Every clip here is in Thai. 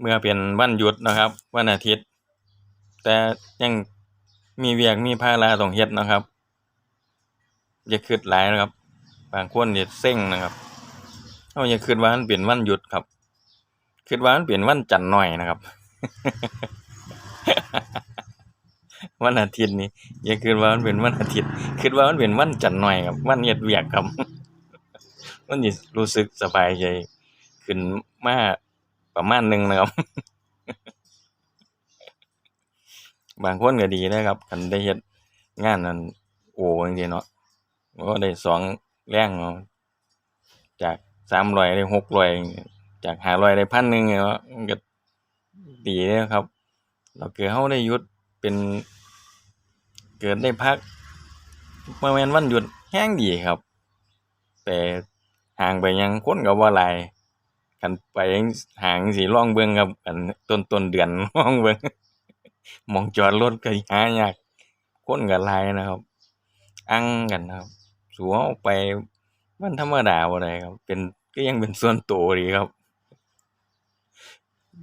เมื่อเป็นวันหยุดนะครับ วันอาทิตย์ แต่ยังมีเวียกมีภาระต้องเฮ็ดนะครับ อย่าคิดหลายนะครับ บางคนนี่ยเซ็งนะครับเฮาอย่าคิดว่ามันเป็นวันหยุดครับคิดว่ามันเป็นวันจันทร์หน้อยนะครับ วันอาทิตย์นี้อย่าคิดว่ามันเป็นวันอาทิตย์คิดว่ามันเป็นวันจันทร์หน้อยครับวันเฮ็ดเวียกครับมันสิรู้สึกสบายใจขึ้นมาก ประมาณหนึ่งนะครับ บางคนก็ดีนะครับคันได้เฮ็ดงานนั้นโอ้จังซี่เนาะโอ้ได้สองแรงเนาะจาก300ได้600จาก500ได้1,000เนาะมันก็ดีเด้อครับแล้วคือเราได้ยุดเป็นเกิดได้พักบ่แม่นวันหยุดแรงดีครับ แต่ห่างไปยังคนก็บ่หลายันไปหางจั่งซี้ลองเบิ่งครับอันต้นต้นเดือนลองเบิ่งมองจอดรถก็หายากคนก็หลายนะครับ อังกันนะครับสู่เราไปวันธรรมดาบ่ได้ครับ เป็นก็ยังเป็นส่วนตัวดีครับ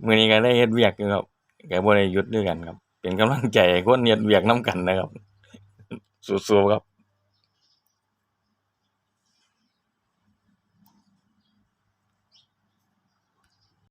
มื้อนี้ก็ได้เฮ็ดเวียกครับแกบ่ได้หยุดคือกันครับ เป็นกำลังใจให้คนเฮ็ดเวียกน้ำกันนะครับสู้ๆครับ